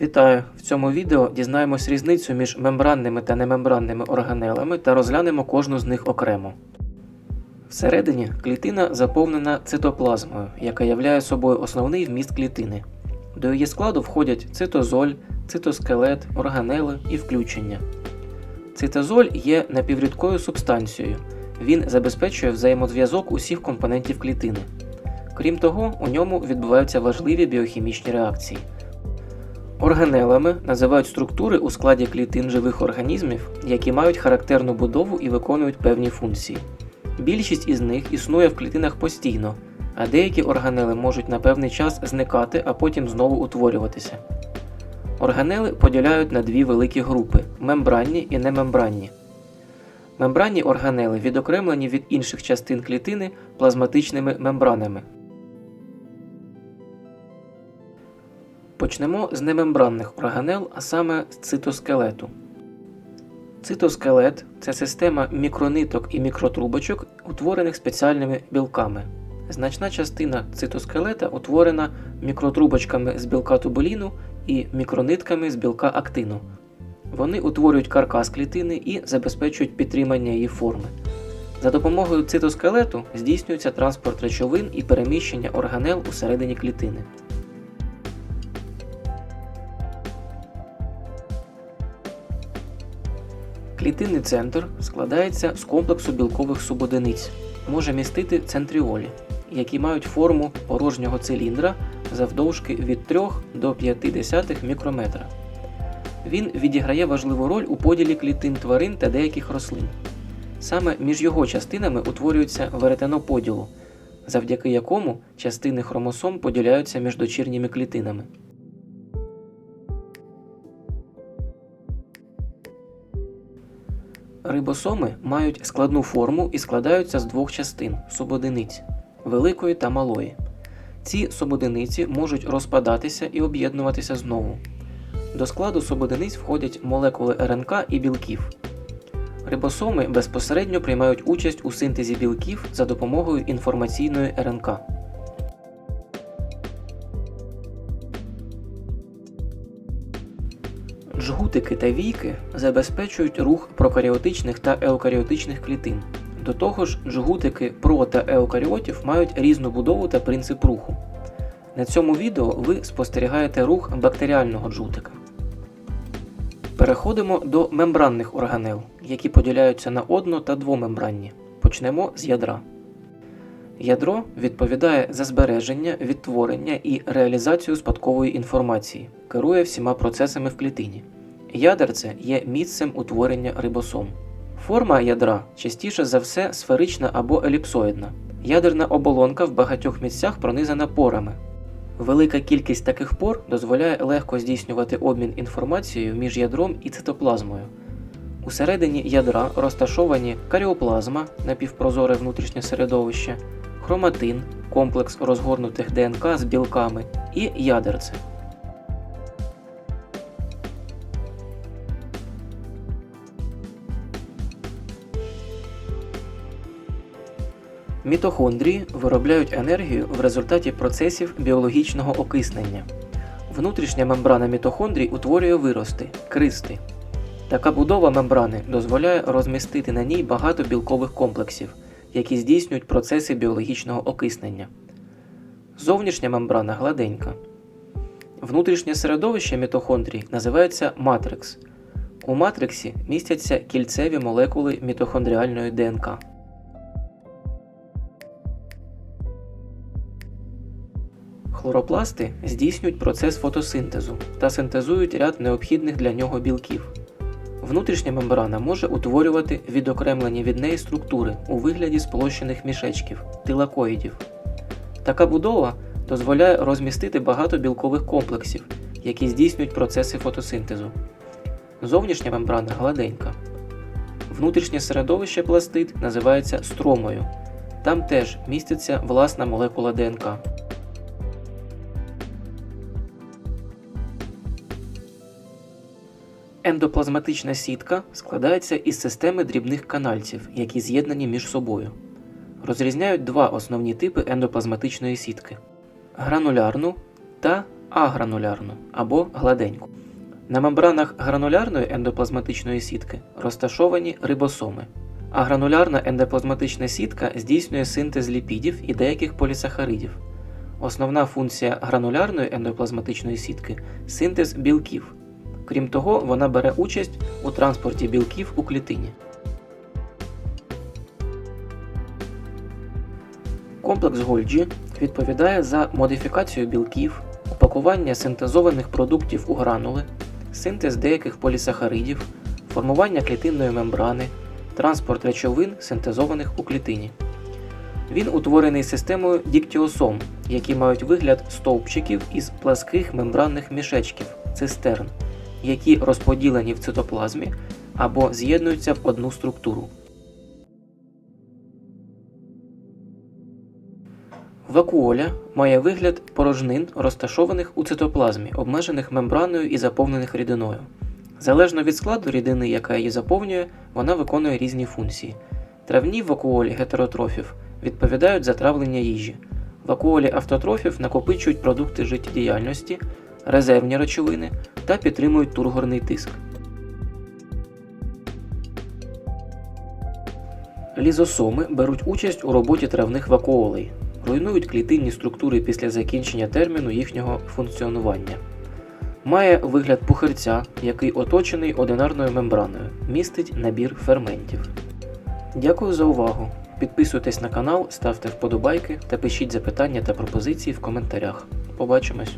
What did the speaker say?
Вітаю! В цьому відео дізнаємось різницю між мембранними та немембранними органелами та розглянемо кожну з них окремо. Всередині клітина заповнена цитоплазмою, яка являє собою основний вміст клітини. До її складу входять цитозоль, цитоскелет, органели і включення. Цитозоль є напіврідкою субстанцією. Він забезпечує взаємозв'язок усіх компонентів клітини. Крім того, у ньому відбуваються важливі біохімічні реакції. Органелами називають структури у складі клітин живих організмів, які мають характерну будову і виконують певні функції. Більшість із них існує в клітинах постійно, а деякі органели можуть на певний час зникати, а потім знову утворюватися. Органели поділяють на дві великі групи мембранні і немембранні. Мембранні органели відокремлені від інших частин клітини плазматичними мембранами. Почнемо з немембранних органел, а саме з цитоскелету. Цитоскелет це система мікрониток і мікротрубочок, утворених спеціальними білками. Значна частина цитоскелета утворена мікротрубочками з білка тубуліну і мікронитками з білка актину. Вони утворюють каркас клітини і забезпечують підтримання її форми. За допомогою цитоскелету здійснюється транспорт речовин і переміщення органел усередині клітини. Клітинний центр складається з комплексу білкових субодиниць, може містити центріолі, які мають форму порожнього циліндра завдовжки від 3 до 0,5 мікрометра. Він відіграє важливу роль у поділі клітин тварин та деяких рослин. Саме між його частинами утворюється веретено поділу, завдяки якому частини хромосом поділяються між дочірніми клітинами. Рибосоми мають складну форму і складаються з двох частин субодиниць великої та малої. Ці субодиниці можуть розпадатися і об'єднуватися знову. До складу субодиниць входять молекули РНК і білків. Рибосоми безпосередньо приймають участь у синтезі білків за допомогою інформаційної РНК. Джгутики та війки забезпечують рух прокаріотичних та еукаріотичних клітин. До того ж, джгутики про та еукаріотів мають різну будову та принцип руху. На цьому відео ви спостерігаєте рух бактеріального джутика. Переходимо до мембранних органел, які поділяються на одно- та двомембранні. Почнемо з ядра. Ядро відповідає за збереження, відтворення і реалізацію спадкової інформації, керує всіма процесами в клітині. Ядерце є місцем утворення рибосом. Форма ядра частіше за все сферична або еліпсоїдна. Ядерна оболонка в багатьох місцях пронизана порами. Велика кількість таких пор дозволяє легко здійснювати обмін інформацією між ядром і цитоплазмою. Усередині ядра розташовані каріоплазма напівпрозоре внутрішнє середовище, хроматин комплекс розгорнутих ДНК з білками і ядерце. Мітохондрії виробляють енергію в результаті процесів біологічного окиснення. Внутрішня мембрана мітохондрій утворює вирости кристи. Така будова мембрани дозволяє розмістити на ній багато білкових комплексів, які здійснюють процеси біологічного окиснення. Зовнішня мембрана гладенька. Внутрішнє середовище мітохондрій називається матрикс. У матриксі містяться кільцеві молекули мітохондріальної ДНК. Хлоропласти здійснюють процес фотосинтезу та синтезують ряд необхідних для нього білків. Внутрішня мембрана може утворювати відокремлені від неї структури у вигляді сполощених мішечків тилакоїдів. Така будова дозволяє розмістити багато білкових комплексів, які здійснюють процеси фотосинтезу. Зовнішня мембрана гладенька. Внутрішнє середовище пластид називається стромою. Там теж міститься власна молекула ДНК. Ендоплазматична сітка складається із системи дрібних канальців, які з'єднані між собою. Розрізняють два основні типи ендоплазматичної сітки гранулярну та агранулярну або гладеньку. На мембранах гранулярної ендоплазматичної сітки розташовані рибосоми, а гранулярна ендоплазматична сітка здійснює синтез ліпідів і деяких полісахаридів. Основна функція гранулярної ендоплазматичної сітки синтез білків. Крім того, вона бере участь у транспорті білків у клітині. Комплекс Гольджі відповідає за модифікацію білків, упакування синтезованих продуктів у гранули, синтез деяких полісахаридів, формування клітинної мембрани, транспорт речовин, синтезованих у клітині. Він утворений системою діктіосом, які мають вигляд стовпчиків із пласких мембранних мішечків цистерн, які розподілені в цитоплазмі або з'єднуються в одну структуру. Вакуоля має вигляд порожнин, розташованих у цитоплазмі, обмежених мембраною і заповнених рідиною. Залежно від складу рідини, яка її заповнює, вона виконує різні функції. Травні вакуолі гетеротрофів відповідають за травлення їжі. Вакуолі автотрофів накопичують продукти життєдіяльності, резервні речовини та підтримують тургорний тиск. Лізосоми беруть участь у роботі травних вакуолей, руйнують клітинні структури після закінчення терміну їхнього функціонування. Має вигляд пухирця, який оточений одинарною мембраною, містить набір ферментів. Дякую за увагу. Підписуйтесь на канал, ставте вподобайки та пишіть запитання та пропозиції в коментарях. Побачимось!